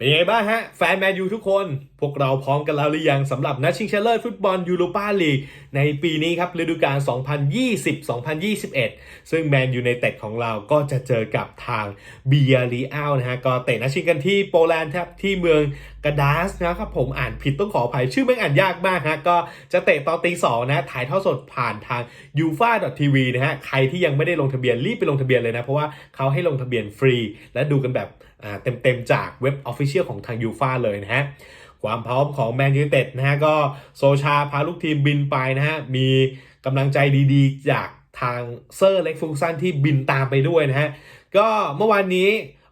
เป็นยังไงบ้างฮะ แฟนแมนยูทุกคน พวกเราพร้อมกันแล้วหรือยังสำหรับนัดชิงชนะเลิศฟุตบอลยูโรปาลีก ในปีนี้ครับฤดูกาล 2020-2021 ซึ่งแมนยูในเต็ดของเราก็จะเจอกับทางเบียรีอัลนะฮะ ก็เตะนัดชิงกันที่โปแลนด์ครับที่เมืองกาดาสนะครับผมอ่านผิดต้องขออภัยชื่อไม่อ่านยากมากฮะก็จะเตะตอนตีสองนะถ่ายทอดสดผ่านทาง u f a t v นะฮะใครที่ยังไม่ได้ลงทะเบียนรีบไปลงทะเบียนเลยนะเพราะว่าเขาให้ลงทะเบียนฟรี และดูกันแบบ เต็มๆจากเว็บ Official ของทาง u f a เลยนะฮะความพร้อมของแมนยูเต็ดนะฮะก็โซชาพาลูกทีมบินไปนะฮะมีกำลังใจดีๆ จากทางเซอร์เล็กฟูซันที่บินตามไปด้วยนะฮะก็เมื่อวานนี้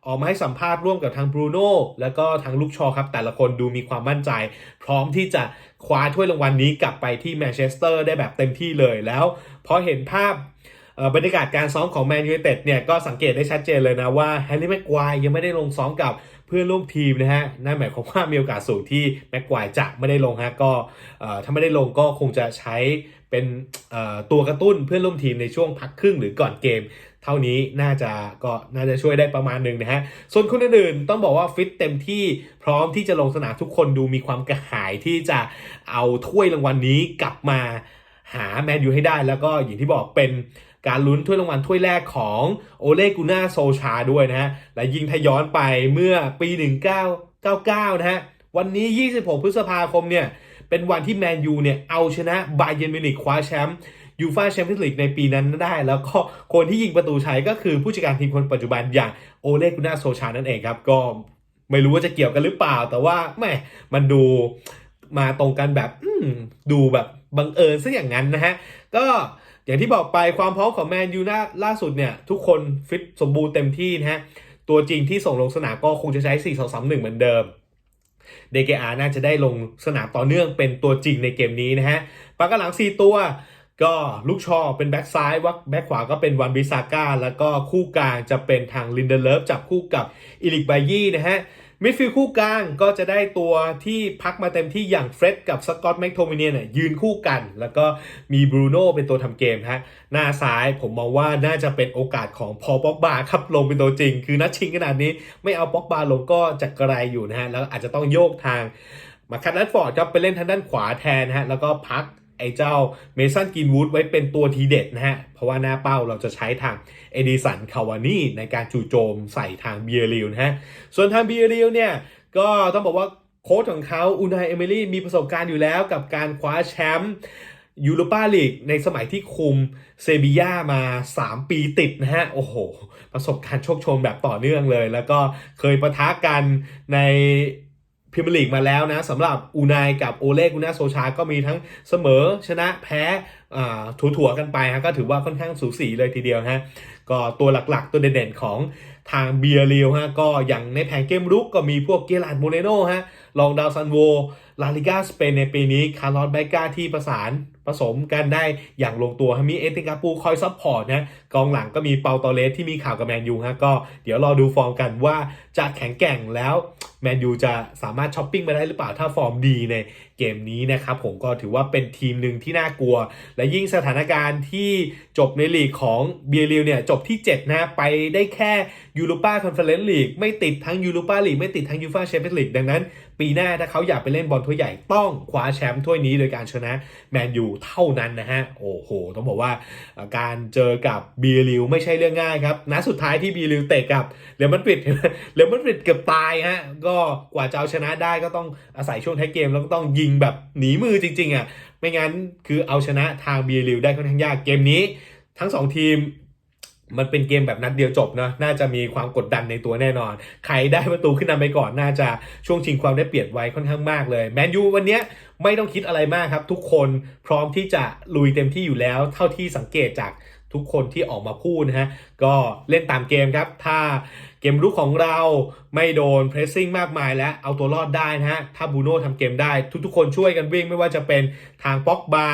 ออกมาให้สัมภาษณ์ร่วมกับทางบรูโน่แล้วก็ทางลูกชอครับ แต่ละคนดูมีความมั่นใจ พร้อมที่จะคว้าถ้วยรางวัลนนี้กลับไปที่แมนเชสเตอร์ได้แบบเต็มที่เลยแล้วพอเห็นภาพ บรรยากาศการซ้อมของแมนยู i เต็ดเนี่ยก็สังเกตได้ชัดเจนเลยนะว่าแฮร์รี่แม็กควายยังไม่ได้ลงซ้อมกับเพื่อนร่วมทีมนะฮะนั่นหมายความว่ามีโอกาสสูงที่แม็กควายจะไม่ได้ลงฮะก็ถ้าไม่ได้ลงก็คงจะใช้เป็นตัวกระตุ้นเพื่อนร่วมทีมในช่วงพักครึ่งหรือก่อนเกม เท่านี้น่าจะก็น่าจะช่วยได้ประมาณหนึ่งนะฮะ ส่วนคนอื่นๆต้องบอกว่าฟิตเต็มที่พร้อมที่จะลงสนามทุกคนดูมีความกระหายที่จะเอาถ้วยรางวัลนนี้กลับมาหาแมนยูให้ได้แล้วก็อย่างที่บอกเป็น การลุ้นถ้วยรางวัลถ้วยแรกของโอเลกูน่าโซชาด้วยนะฮะ และยิงทะย้อนไปเมื่อปี 1999 นะฮะ วันนี้ 26 พฤษภาคมเนี่ย เป็นวันที่แมนยูเนี่ย เอาชนะบาเยนมิวนิกคว้าแชมป์ยูฟ่าแชมเปี้ยนส์ลีกในปีนั้นได้ แล้วก็คนที่ยิงประตูชัยก็คือผู้จัดการทีมคนปัจจุบันอย่างโอเลกุน่าโซชานั่นเองครับ ก็ไม่รู้ว่าจะเกี่ยวกันหรือเปล่า แต่ว่าแหมมันดูมาตรงกันแบบดูแบบ บังเอิญซะอย่างนั้นนะฮะ ก็อย่างที่บอกไปความพร้อมของแมนยูล่าล่าสุดเนี่ย ทุกคนฟิตสมบูรณ์เต็มที่นะฮะ ตัวจริงที่ส่งลงสนามก็คงจะใช้ 4 2 3 1 เหมือนเดิมเดเกอาน่าจะได้ลงสนามต่อเนื่องเป็นตัวจริงในเกมนี้นะฮะปากกหลัง 4 ตัว ก็ลูกชอเป็นแบ็กซ้ายวักแบ็กขวาก็เป็นวันบิซาก้า แล้วก็คู่กลางจะเป็นทางลินเดเลฟจับคู่กับอิลิกไบยี่นะฮะ มิดฟิลด์คู่กลางก็จะได้ตัวที่พักมาเต็มที่อย่างเฟร็ดกับสกอตแม็กโทมิเนียเนี่ยยืนคู่กัน แล้วก็มีบรูโน่เป็นตัวทำเกมฮะหน้าซ้ายผมมองว่าน่าจะเป็นโอกาสของพอป็อกบาครับลงเป็นตัวจริง คือนัดชิงขนาดนี้ไม่เอาป็อกบาลงก็จะไกลอยู่นะฮะแล้วอาจจะต้องโยกทางมาคัตแรดฟอร์ดครับไปเล่นทางด้านขวาแทนฮะแล้วก็พัก ไอ้เจ้าเมสันกินวูดไว้เป็นตัวทีเด็ดนะฮะ เพราะว่าหน้าเป้าเราจะใช้ทางเอดิสันคาวานี่ในการจู่โจมใส่ทางเบียริลนะฮะ ส่วนทางเบียริลเนี่ยก็ต้องบอกว่าโค้ชของเขาอูนายเอมิลี่มีประสบการณ์อยู่แล้วกับการคว้าแชมป์ยูโรปาลีกในสมัยที่คุมเซบีย่ามา 3 ปีติดนะฮะ โอ้โห ประสบการณ์โชคชนแบบต่อเนื่องเลย แล้วก็เคยประทะกันใน พรีเมียร์ลีกมาแล้วนะสำหรับอูนายกับโอเล่กูน่าโซชา ก็มีทั้งเสมอชนะแพ้อ่าถั่วๆกันไปฮะก็ถือว่าค่อนข้างสูสีเลยทีเดียวฮะก็ตัวหลักๆ ตัวเด่นๆของทางเบียร์ริวฮะก็อย่างในแผงเกมรุกก็มีพวกเกลาร์ดโมเนโนฮะลองดาวซันโว ลาลิกาสเปนในปีนี้คาร์ลอสไบกาที่ประสานผสมกันได้อย่างลงตัวมีเอติกาปูคอยซัพพอร์ตนะกองหลังก็มีเปาตอเลสที่มีข่าวกับแมนยูฮะก็เดี๋ยวรอดูฟอร์มกันว่าจะแข็งแกร่งแล้วแมนยูจะสามารถช้อปปิ้งมาได้หรือเปล่าถ้าฟอร์มดีในเกมนี้นะครับผมก็ถือว่าเป็นทีมหนึ่งที่น่ากลัว และยิ่งสถานการณ์ที่จบในลีกของเบียริลเนี่ยจบที่ 7 นะไปได้แค่ยูโรปาคอนเฟอเรนซ์ลีกไม่ติดทั้งยูโรปาลีกไม่ติดทั้งยูฟาแชมเปี้ยนส์ลีกดังนั้น ปีหน้าถ้าเขาอยากไปเล่นบอลถ้วยใหญ่ต้องคว้าแชมป์ถ้วยนี้โดยการชนะแมนยูเท่านั้นนะฮะ โอ้โห ต้องบอกว่าการเจอกับเบียริลไม่ใช่เรื่องง่ายครับนัดสุดท้ายที่เบียริลเตะกับเรอัลมาดริดเรอัลมาดริดเกือบตายฮะ ก็กว่าจะเอาชนะได้ก็ต้องอาศัยช่วงท้ายเกมแล้วก็ต้องยิงแบบหนีมือจริงๆอะไม่งั้นคือเอาชนะทางเบียริลได้ค่อนข้างยากเกมนี้ ทั้งสองทีม มันเป็นเกมแบบนัดเดียวจบเนาะน่าจะมีความกดดันในตัวแน่นอน ใครได้ประตูขึ้นนาไปก่อนน่าจะช่วงชิงความได้เปรียบไว้ค่อนข้างมากเลยแมนยูวันเนี้ยไม่ต้องคิดอะไรมากครับ ทุกคนพร้อมที่จะลุยเต็มที่อยู่แล้ว เท่าที่สังเกตจาก ทุกคนที่ออกมาพูดนะฮะ ก็เล่นตามเกมครับ ถ้าเกมรุกของเราไม่โดนเพรสซิ่งมากมายและเอาตัวรอดได้นะฮะ ถ้าบูโน่ทำเกมได้ ทุกๆ คนช่วยกันวิ่งไม่ว่าจะเป็นทางป็อกบา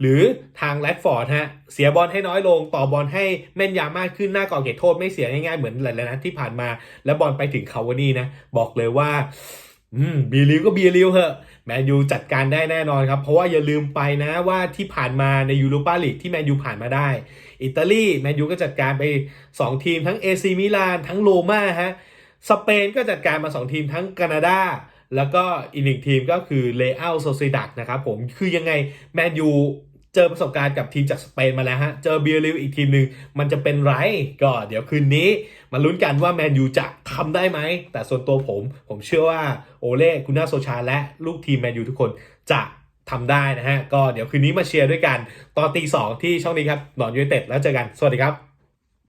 หรือทางแรดฟอร์ดฮะ เสียบอลให้น้อยลง ต่อบอลให้แม่นยำมากขึ้นหน้ากรอบเขตโทษไม่เสียง่ายๆ เหมือนหลายๆนัดที่ผ่านมา แล้วบอลไปถึงเขาวานี่นะ บอกเลยว่า อืมบีริวก็บีริวเหอะแมนยูจัดการได้แน่นอนครับ เพราะว่าอย่าลืมไปนะว่าที่ผ่านมาในยูโรปาลีกที่แมนยูผ่านมาได้ อิตาลีแมนยูก็จัดการไป 2 ทีมทั้งเอซีมิลานทั้งโรม่าฮะสเปนก็จัดการมา 2 ทีมทั้งแคนาดาแล้วก็อีกหนึ่งทีมก็คือเลอัลโซซิดักนะครับผมคือยังไงแมนยู เจอประสบการณ์กับทีมจากสเปนมาแล้วฮะ เจอเบียริวอีกทีมหนึ่งมันจะเป็นไรก็เดี๋ยวคืนนี้ มาลุ้นกันว่าแมนยูจะทำได้ไหม แต่ส่วนตัวผม ผมเชื่อว่าโอเล่คุณนาโซชาและลูกทีมแมนยูทุกคนจะทำได้นะฮะ ก็เดี๋ยวคืนนี้มาเชียร์ด้วยกัน ตอนตีสองที่ช่องนี้ครับหนอนยูเต็ดแล้วเจอกัน สวัสดีครับ